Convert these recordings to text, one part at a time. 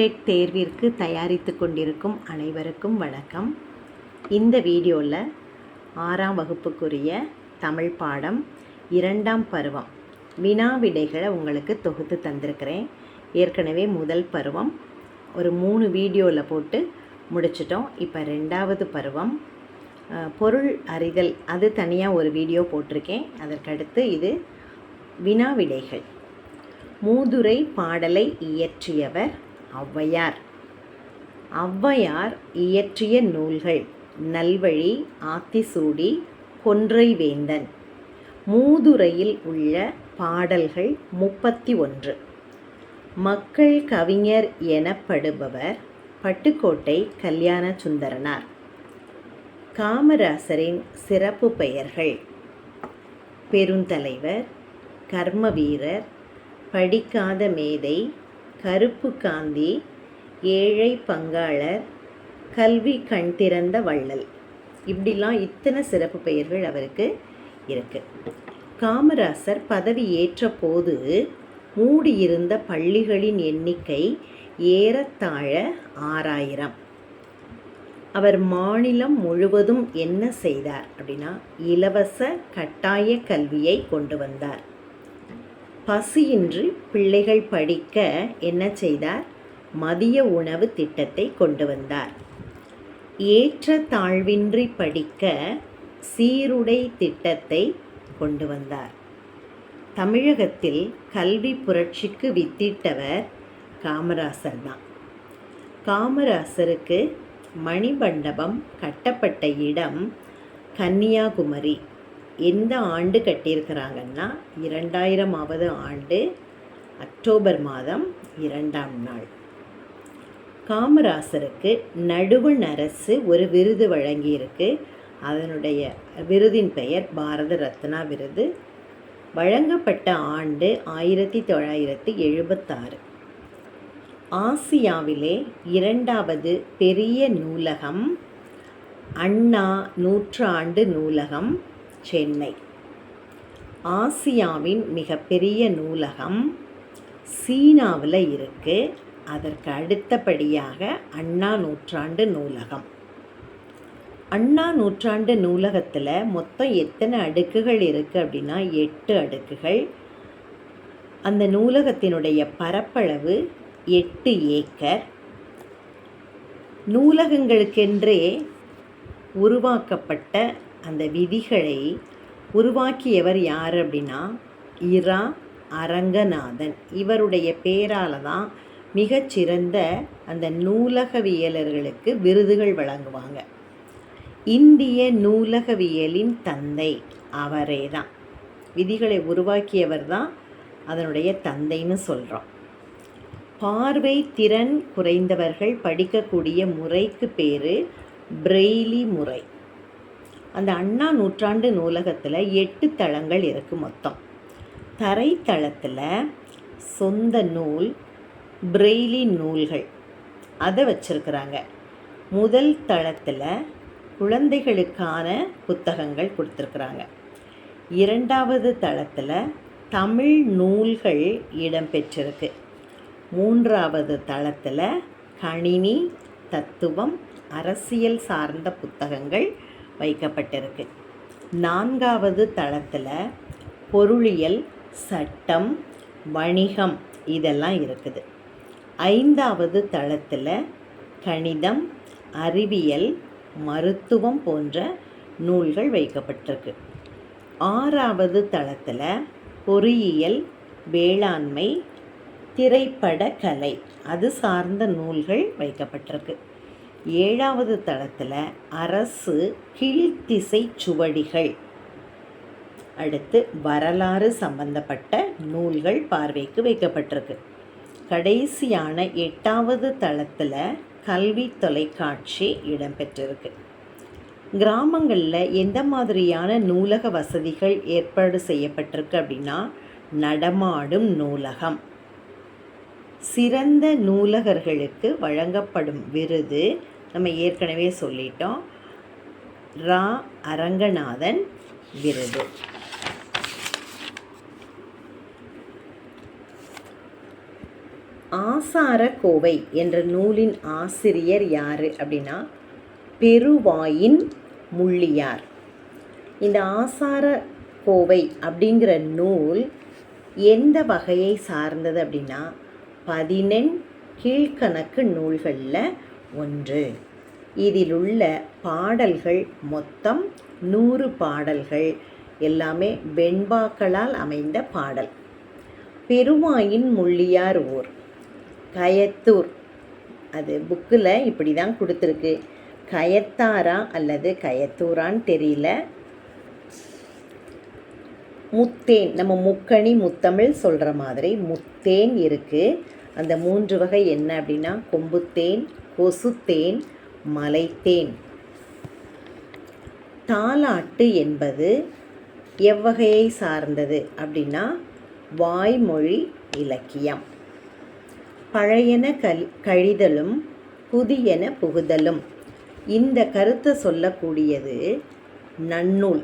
Dead தேர்விற்கு தயாரித்து கொண்டிருக்கும் அனைவருக்கும் வணக்கம். இந்த வீடியோவில் ஆறாம் வகுப்புக்குரிய தமிழ் பாடம் இரண்டாம் பருவம் வினா விடைகளை உங்களுக்கு தொகுத்து தந்திருக்கிறேன். ஏற்கனவே முதல் பருவம் ஒரு மூணு வீடியோவில் போட்டு முடிச்சிட்டோம். இப்போ ரெண்டாவது பருவம் பொருள் அறிதல் அது தனியாக ஒரு வீடியோ போட்டிருக்கேன். அதற்கடுத்து இது வினா விடைகள். மூதுரை பாடலை இயற்றியவர் ஔவையார். ஔவையார் இயற்றிய நூல்கள் நல்வழி ஆத்திசூடி கொன்றை வேந்தன் மூதுரையில் உள்ள பாடல்கள் முப்பத்தி ஒன்று மக்கள் கவிஞர் எனப்படுபவர் பட்டுக்கோட்டை கல்யாண சுந்தரனார் காமராசரின் சிறப்பு பெயர்கள் பெருந்தலைவர் கர்மவீரர் படிக்காத மேதை கருப்பு காந்தி ஏழை பங்காளர் கல்வி கண் திறந்த வள்ளல். இப்படிலாம் இத்தனை சிறப்பு பெயர்கள் அவருக்கு இருக்குது காமராசர் பதவி ஏற்ற போது மூடியிருந்த பள்ளிகளின் எண்ணிக்கை ஏறத்தாழ ஆறாயிரம். அவர் மாநிலம் முழுவதும் என்ன செய்தார் அப்படின்னா இலவச கட்டாய கல்வியை கொண்டு வந்தார். பசியின்றி பிள்ளைகள் படிக்க என்ன செய்தார்? மதிய உணவு திட்டத்தை கொண்டு வந்தார். ஏற்ற தாழ்வின்றி படிக்க சீருடை திட்டத்தை கொண்டு வந்தார். தமிழகத்தில் கல்வி புரட்சிக்கு வித்திட்டவர் காமராசர் தான். காமராசருக்கு மணிமண்டபம் கட்டப்பட்ட இடம் கன்னியாகுமரி. எந்த ஆண்டு கட்டியிருக்கிறாங்கன்னா? இரண்டாயிரமாவது ஆண்டு அக்டோபர் மாதம் இரண்டாம் நாள். காமராசருக்கு நடுவண் அரசு ஒரு விருது வழங்கியிருக்கு. அதனுடைய விருதின் பெயர் பாரத ரத்னா விருது. வழங்கப்பட்ட ஆண்டு ஆயிரத்தி தொள்ளாயிரத்தி எழுபத்தாறு ஆசியாவிலே இரண்டாவது பெரிய நூலகம் அண்ணா நூற்றாண்டு நூலகம். சென்னை. ஆசியாவின் மிகப்பெரிய நூலகம் சீனாவில் இருக்கு. அதற்கு அடுத்தபடியாக அண்ணா நூற்றாண்டு நூலகம். அண்ணா நூற்றாண்டு நூலகத்தில் மொத்தம் எத்தனை அடுக்குகள் இருக்குது அப்படின்னா எட்டு அடுக்குகள். அந்த நூலகத்தினுடைய பரப்பளவு எட்டு ஏக்கர். நூலகங்களுக்கென்றே உருவாக்கப்பட்ட அந்த விதிகளை உருவாக்கியவர் யார் அப்படின்னா இரா அரங்கநாதன். இவருடைய பேரால் தான் மிகச்சிறந்த அந்த நூலகவியலர்களுக்கு விருதுகள் வழங்குவாங்க. இந்திய நூலகவியலின் தந்தை அவரே தான். விதிகளை உருவாக்கியவர் தான் அதனுடைய தந்தைன்னு சொல்கிறோம் பார்வை திறன் குறைந்தவர்கள் படிக்கக்கூடிய முறைக்கு பேர் பிரெய்லி முறை. அந்த அண்ணா நூற்றாண்டு நூலகத்தில் எட்டு தளங்கள் இருக்குது மொத்தம். தரைத்தளத்தில் சொந்த நூல் பிரெய்லி நூல்கள். அதை வச்சுருக்குறாங்க. முதல் தளத்தில் குழந்தைகளுக்கான புத்தகங்கள் கொடுத்துருக்குறாங்க. இரண்டாவது தளத்தில் தமிழ் நூல்கள் இடம்பெற்றிருக்கு மூன்றாவது தளத்தில் கணினி தத்துவம் அரசியல் சார்ந்த புத்தகங்கள் வைக்கப்பட்டிருக்கு. நான்காவது தளத்தில் பொருளியல் சட்டம் வணிகம் இதெல்லாம் இருக்குது. ஐந்தாவது தளத்தில் கணிதம் அறிவியல் மருத்துவம் போன்ற நூல்கள் வைக்கப்பட்டிருக்கு. ஆறாவது தளத்தில் பொறியியல் வேளாண்மை திரைப்பட கலை அது சார்ந்த நூல்கள் வைக்கப்பட்டிருக்கு. ஏழாவது தளத்தில் அரசு கீழ்த்திசை சுவடிகள். அடுத்து வரலாறு சம்பந்தப்பட்ட நூல்கள் பார்வைக்கு வைக்கப்பட்டிருக்கு. கடைசியான எட்டாவது தளத்தில் கல்வி தொலைக்காட்சி இடம்பெற்றிருக்கு. கிராமங்களில் எந்த மாதிரியான நூலக வசதிகள் ஏற்பாடு செய்யப்பட்டிருக்கு அப்படின்னா நடமாடும் நூலகம். சிறந்த நூலகர்களுக்கு வழங்கப்படும் விருது நம்ம ஏற்கனவே சொல்லிட்டோம். ரா. அரங்கநாதன் விருது. ஆசார கோவை என்ற நூலின் ஆசிரியர் யார் அப்படின்னா பெருவாயின் முள்ளியார். இந்த ஆசார கோவை அப்படிங்கிற நூல் எந்த வகையை சார்ந்தது அப்படின்னா பதினெண் கீழ்கணக்கு நூல்களில் ஒன்று. இதில் உள்ள பாடல்கள் மொத்தம் நூறு பாடல்கள். எல்லாமே வெண்பாக்களால் அமைந்த பாடல். பெருவாயின் முள்ளியார் ஊர் கயத்தூர். அது புக்கில் இப்படி தான் கொடுத்துருக்கு. கயத்தாரா அல்லது கயத்தூரான்னு தெரியல. முத்தேன். நம்ம முக்கணி முத்தமிழ் சொல்கிற மாதிரி முத்தேன் இருக்குது அந்த மூன்று வகை என்ன அப்படின்னா கொம்புத்தேன் கொசுத்தேன் மலைத்தேன். தாலாட்டு என்பது எவ்வகையை சார்ந்தது அப்படின்னா வாய்மொழி இலக்கியம். பழையன கல் கழிதலும் புதியன புகுதலும். இந்த கருத்தை சொல்லக்கூடியது நன்னூல்.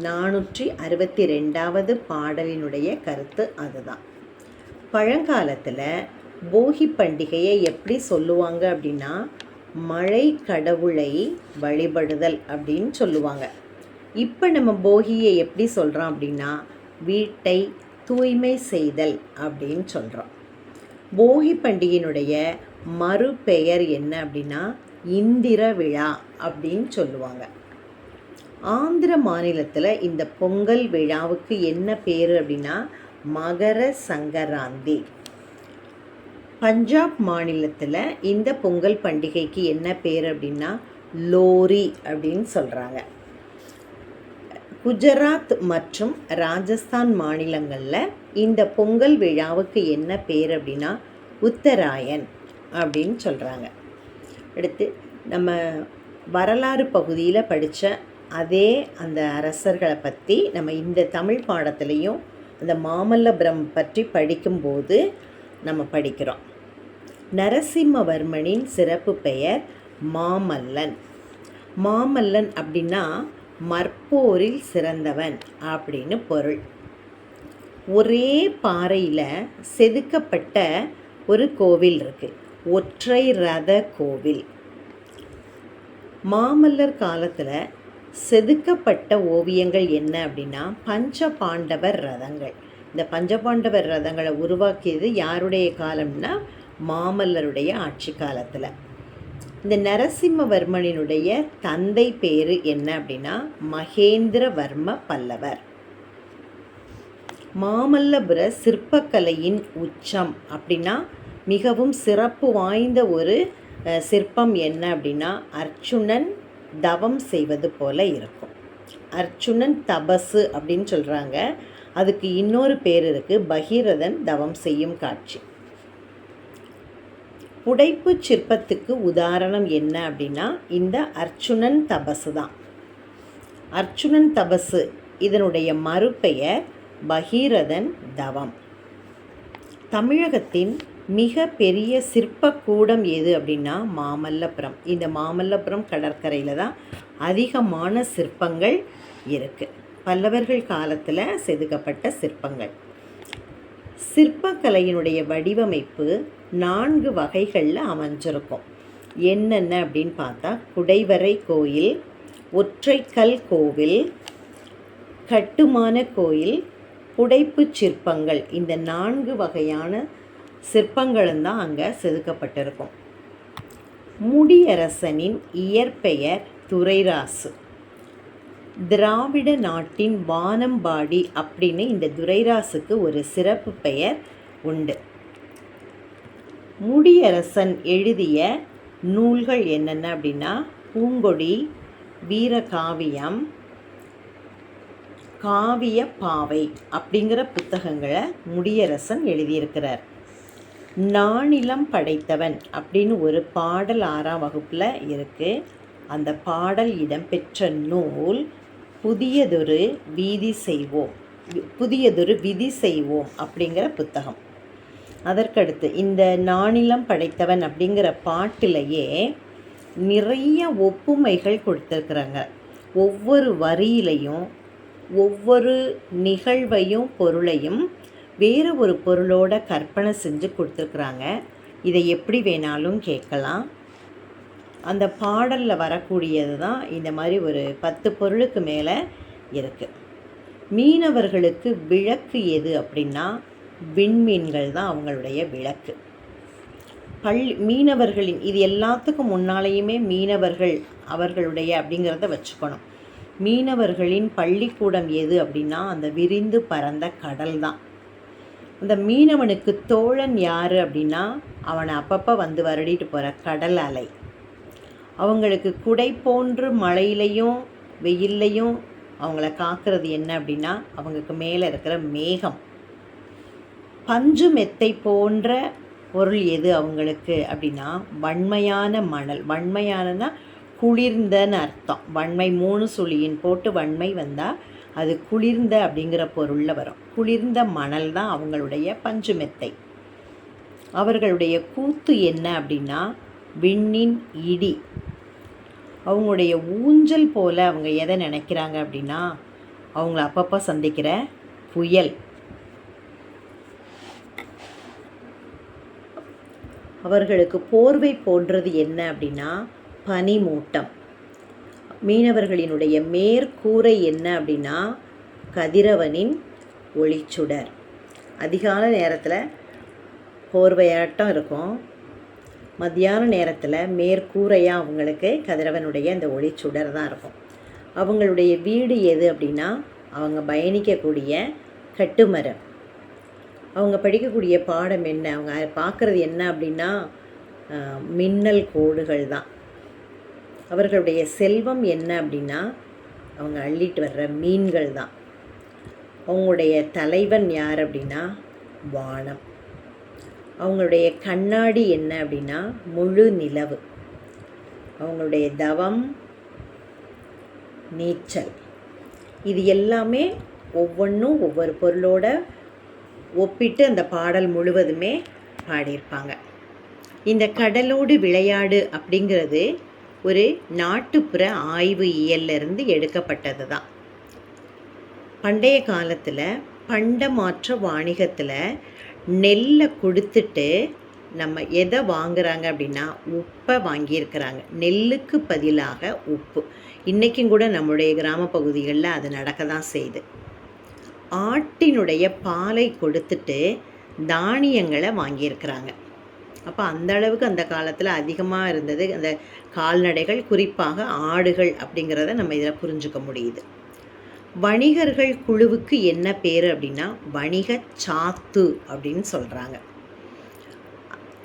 நானூற்றி அறுபத்தி ரெண்டாவது பாடலினுடைய கருத்து அதுதான். பழங்காலத்தில் போகி பண்டிகையை எப்படி சொல்லுவாங்க அப்படின்னா மழை கடவுளை வழிபடுதல் அப்படின்னு சொல்லுவாங்க. இப்போ நம்ம போகியை எப்படி சொல்கிறோம் அப்படின்னா வீட்டை தூய்மை செய்தல் அப்படின்னு சொல்கிறோம் போகி பண்டிகையினுடைய மறுபெயர் என்ன அப்படின்னா இந்திர விழா அப்படின்னு சொல்லுவாங்க. ஆந்திர மாநிலத்தில் இந்த பொங்கல் விழாவுக்கு என்ன பேர் அப்படின்னா மகர சங்கராந்தி. பஞ்சாப் மாநிலத்தில் இந்த பொங்கல் பண்டிகைக்கு என்ன பேர் அப்படின்னா லோரி அப்படின்னு சொல்கிறாங்க குஜராத் மற்றும் ராஜஸ்தான் மாநிலங்களில் இந்த பொங்கல் விழாவுக்கு என்ன பேர் அப்படின்னா உத்தராயன் அப்படின்னு சொல்கிறாங்க அடுத்து நம்ம வரலாறு பகுதியில் படித்த அதே அந்த அரசர்களை பற்றி நம்ம இந்த தமிழ் பாடத்துலேயும் அந்த மாமல்லபுரம் பற்றி படிக்கும்போது நம்ம படிக்கிறோம். நரசிம்மவர்மனின் சிறப்பு பெயர் மாமல்லன். மாமல்லன் அப்படின்னா மற்போரில் சிறந்தவன் அப்படின்னு பொருள். ஒரே பாறையில் செதுக்கப்பட்ட ஒரு கோவில் இருக்குது ஒற்றை ரத கோவில். மாமல்லர் காலத்தில் செதுக்கப்பட்ட ஓவியங்கள் என்ன அப்படின்னா பஞ்ச பாண்டவர் ரதங்கள். இந்த பஞ்சபாண்டவர் ரதங்களை உருவாக்கியது யாருடைய காலம்னா மாமல்லருடைய ஆட்சி காலத்தில். இந்த நரசிம்மவர்மனினுடைய தந்தை பேர் என்ன அப்படின்னா மகேந்திரவர்ம பல்லவர். மாமல்லபுர சிற்பக்கலையின் உச்சம் அப்படின்னா மிகவும் சிறப்பு வாய்ந்த ஒரு சிற்பம் என்ன அப்படின்னா அர்ச்சுனன் தவம் செய்வது போல இருக்கும். அர்ச்சுனன் தபசு அப்படின்னு சொல்கிறாங்க அதுக்கு இன்னொரு பேர் இருக்குது பகீரதன் தவம் செய்யும் காட்சி. புடைப்பு சிற்பத்துக்கு உதாரணம் என்ன அப்படின்னா இந்த அர்ச்சுனன் தபசு தான். அர்ச்சுனன் தபசு இதனுடைய மறுபெயர் பகீரதன் தவம். தமிழகத்தின் மிக பெரிய சிற்பக்கூடம் எது அப்படின்னா மாமல்லபுரம். இந்த மாமல்லபுரம் கடற்கரையில் தான் அதிகமான சிற்பங்கள் இருக்குது பல்லவர்கள் காலத்தில் செதுக்கப்பட்ட சிற்பங்கள். சிற்பக்கலையினுடைய வடிவமைப்பு நான்கு வகைகளில் அமைஞ்சிருக்கும். என்னென்ன அப்படின்னு பார்த்தா குடைவரை கோயில் ஒற்றைக்கல் கோவில் கட்டுமான கோயில் புடைப்பு சிற்பங்கள். இந்த நான்கு வகையான சிற்பங்களும் தான் அங்கே செதுக்கப்பட்டிருக்கும். முடியரசனின் இயற்பெயர் துரைராசு. திராவிட நாட்டின் வானம்பாடி அப்படின்னு இந்த துரைராசுக்கு ஒரு சிறப்பு பெயர் உண்டு. முடியரசன் எழுதிய நூல்கள் என்னென்ன அப்படின்னா பூங்கொடி வீரகாவியம் காவிய பாவை அப்படிங்கிற புத்தகங்களை முடியரசன் எழுதியிருக்கிறார். நானிலம் படைத்தவன் அப்படின்னு ஒரு பாடல் ஆறாம் வகுப்பில் இருக்குது அந்த பாடல் இடம்பெற்ற நூல் புதியதொரு வீதி செய்வோம் புதியதொரு விதி செய்வோம் அப்படிங்கிற புத்தகம். அதற்கடுத்து இந்த நானிலம் படைத்தவன் அப்படிங்கிற பாட்டிலேயே நிறைய ஒப்புமைகள் கொடுத்துருக்குறாங்க. ஒவ்வொரு வரியிலையும் ஒவ்வொரு நிகழ்வையும் பொருளையும் வேறு ஒரு பொருளோட கற்பனை செஞ்சு கொடுத்துருக்குறாங்க. இதை எப்படி வேணாலும் கேட்கலாம். அந்த பாடலில் வரக்கூடியது தான் இந்த மாதிரி ஒரு பத்து பொருளுக்கு மேலே இருக்குது மீனவர்களுக்கு விளக்கு எது அப்படின்னா விண்மீன்கள் தான் அவங்களுடைய விளக்கு. பள்ளி மீனவர்களின் இது எல்லாத்துக்கும் முன்னாலேயுமே மீனவர்கள் அவர்களுடைய அப்படிங்கிறத வச்சுக்கணும். மீனவர்களின் பள்ளிக்கூடம் எது அப்படின்னா அந்த விரிந்து பறந்த கடல் தான். இந்த மீனவனுக்கு தோழன் யார் அப்படின்னா அவனை அப்பப்போ வந்து வருடிட்டு போகிற கடல் அலை. அவங்களுக்கு குடை போன்று மழையிலையும் வெயில்லையும் அவங்கள காக்கிறது என்ன அப்படின்னா அவங்களுக்கு மேலே இருக்கிற மேகம். பஞ்சு மெத்தை போன்ற பொருள் எது அவங்களுக்கு அப்படின்னா வன்மையான மணல். வன்மையானனா குளிர்ந்தன்னு அர்த்தம். வன்மை மூணு சுழியின் போட்டு வன்மை வந்தால் அது குளிர்ந்த அப்படிங்கிற பொருளில் வரும். குளிர்ந்த மணல் தான் அவங்களுடைய பஞ்சு மெத்தை அவர்களுடைய கூத்து என்ன அப்படின்னா விண்ணின் இடி. அவங்களுடைய ஊஞ்சல் போல் அவங்க எதை நினைக்கிறாங்க அப்படின்னா அவங்கள அப்பப்போ சந்திக்கிற புயல். அவர்களுக்கு போர்வை போன்றது என்ன அப்படின்னா பனிமூட்டம். மீனவர்களினுடைய மேற்கூரை என்ன அப்படின்னா கதிரவனின் ஒளிச்சுடர். அதிகால நேரத்தில் போர்வையாட்டம் இருக்கும். மத்தியான நேரத்தில் மேற்கூரையாக அவங்களுக்கு கதிரவனுடைய அந்த ஒளிச்சுடர் தான் இருக்கும். அவங்களுடைய வீடு எது அப்படின்னா அவங்க பயணிக்கக்கூடிய கட்டுமரம். அவங்க படிக்கக்கூடிய பாடம் என்ன? அவங்க பார்க்குறது என்ன அப்படின்னா மின்னல் கோடுகள் தான். அவர்களுடைய செல்வம் என்ன அப்படின்னா அவங்க அள்ளிட்டு வர்ற மீன்கள் தான். அவங்களுடைய தலைவன் யார் அப்படின்னா வானம். அவங்களுடைய கண்ணாடி என்ன அப்படின்னா முழு நிலவு. அவங்களுடைய தவம் நீச்சல். இது எல்லாமே ஒவ்வொன்றும் ஒவ்வொரு பொருளோட ஒப்பிட்டு அந்த பாடல் முழுவதுமே பாடியிருப்பாங்க. இந்த கடலோடு விளையாடு அப்படிங்கிறது ஒரு நாட்டுப்புற ஆய்வு இயல்லிருந்து எடுக்கப்பட்டது தான் பண்டைய காலத்தில் பண்டமாற்ற வாணிகத்தில் நெல்லை கொடுத்துட்டு நம்ம எதை வாங்குறாங்க அப்படின்னா உப்பை வாங்கியிருக்கிறாங்க. நெல்லுக்கு பதிலாக உப்பு. இன்றைக்கும் கூட நம்முடைய கிராம பகுதிகளில் அது நடக்க தான் செய்யுது ஆட்டினுடைய பாலை கொடுத்துட்டு தானியங்களை வாங்கியிருக்கிறாங்க. அப்போ அந்த அளவுக்கு அந்த காலத்தில் அதிகமாக இருந்தது. அந்த கால்நடைகள் குறிப்பாக ஆடுகள் அப்படிங்கிறத நம்ம இதில் புரிஞ்சுக்க முடியுது. வணிகர்கள் குழுவுக்கு என்ன பேர் அப்படின்னா வணிக சாத்து அப்படின்னு சொல்கிறாங்க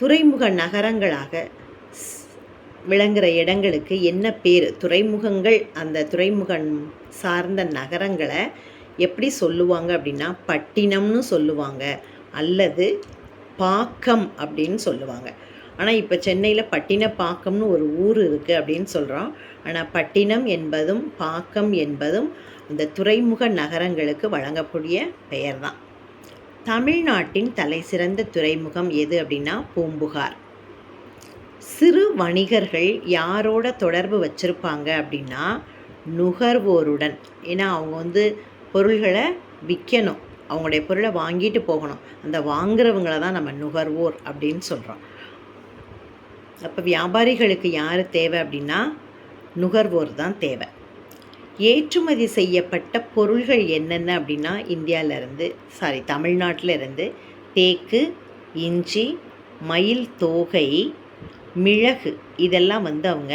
துறைமுக நகரங்களாக விளங்குகிற இடங்களுக்கு என்ன பேர்? துறைமுகங்கள் அந்த துறைமுகம் சார்ந்த நகரங்களை எப்படி சொல்லுவாங்க அப்படின்னா பட்டினம்னு சொல்லுவாங்க. அல்லது பாக்கம் அப்படின்னு சொல்லுவாங்க. ஆனால் இப்போ சென்னையில் பட்டினப்பாக்கம்னு ஒரு ஊர் இருக்குது அப்படின்னு சொல்கிறோம் ஆனால் பட்டினம் என்பதும் பாக்கம் என்பதும் இந்த துறைமுக நகரங்களுக்கு வழங்கக்கூடிய பெயர் தான் தமிழ்நாட்டின் தலை சிறந்த துறைமுகம் எது அப்படின்னா பூம்புகார். சிறு வணிகர்கள் யாரோட தொடர்பு வச்சுருப்பாங்க அப்படின்னா நுகர்வோருடன். ஏன்னா அவங்க வந்து பொருள்களை விற்கணும் அவங்களுடைய பொருளை வாங்கிட்டு போகணும். அந்த வாங்குறவங்கள தான் நம்ம நுகர்வோர் அப்படின்னு சொல்கிறோம் அப்போ வியாபாரிகளுக்கு யார் தேவை அப்படின்னா நுகர்வோர் தான் தேவை. ஏற்றுமதி செய்யப்பட்ட பொருள்கள் என்னென்ன அப்படின்னா இந்தியாவிலேருந்து சாரி தமிழ்நாட்டில் இருந்து தேக்கு இஞ்சி மயில் தோகை மிளகு இதெல்லாம் வந்து அவங்க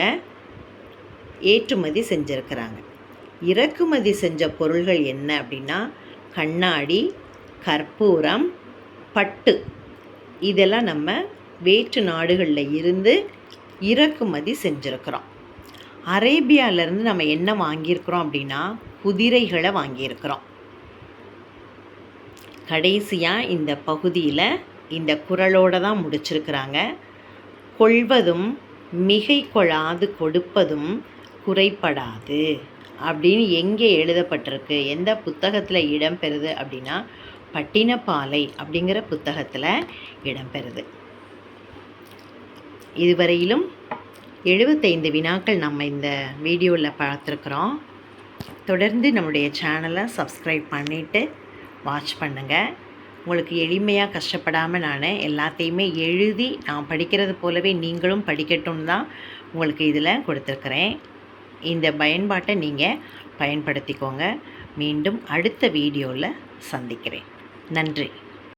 ஏற்றுமதி செஞ்சுருக்கிறாங்க. இறக்குமதி செஞ்ச பொருள்கள் என்ன அப்படின்னா கண்ணாடி கற்பூரம் பட்டு. இதெல்லாம் நம்ம வேற்று நாடுகளில் இருந்து இறக்குமதி செஞ்சுருக்கிறோம். அரேபியாவிலேருந்து நம்ம என்ன வாங்கியிருக்கிறோம் அப்படின்னா குதிரைகளை வாங்கியிருக்கிறோம். கடைசியாக இந்த பகுதியில் இந்த குரலோடு தான் முடிச்சிருக்கிறாங்க. கொள்வதும் மிகை கொள்ளாது கொடுப்பதும் குறைப்படாது அப்படின்னு எங்கே எழுதப்பட்டிருக்கு? எந்த புத்தகத்தில் இடம்பெறுது அப்படின்னா பட்டினப்பாலை அப்படிங்கிற புத்தகத்தில் இடம்பெறுது இதுவரையிலும் எழுபத்தைந்து வினாக்கள் நம்ம இந்த வீடியோவில் பார்த்துருக்குறோம். தொடர்ந்து நம்முடைய சேனலை சப்ஸ்கிரைப் பண்ணிவிட்டு வாட்ச் பண்ணுங்கள் உங்களுக்கு எளிமையாக கஷ்டப்படாமல் நான் எல்லாத்தையுமே எழுதி நான் படிக்கிறது போலவே நீங்களும் படிக்கட்டும் தான் உங்களுக்கு இதில் கொடுத்துருக்குறேன். இந்த பயன்பாட்டை நீங்கள் பயன்படுத்திக்கோங்க. மீண்டும் அடுத்த வீடியோவில் சந்திக்கிறேன். நன்றி.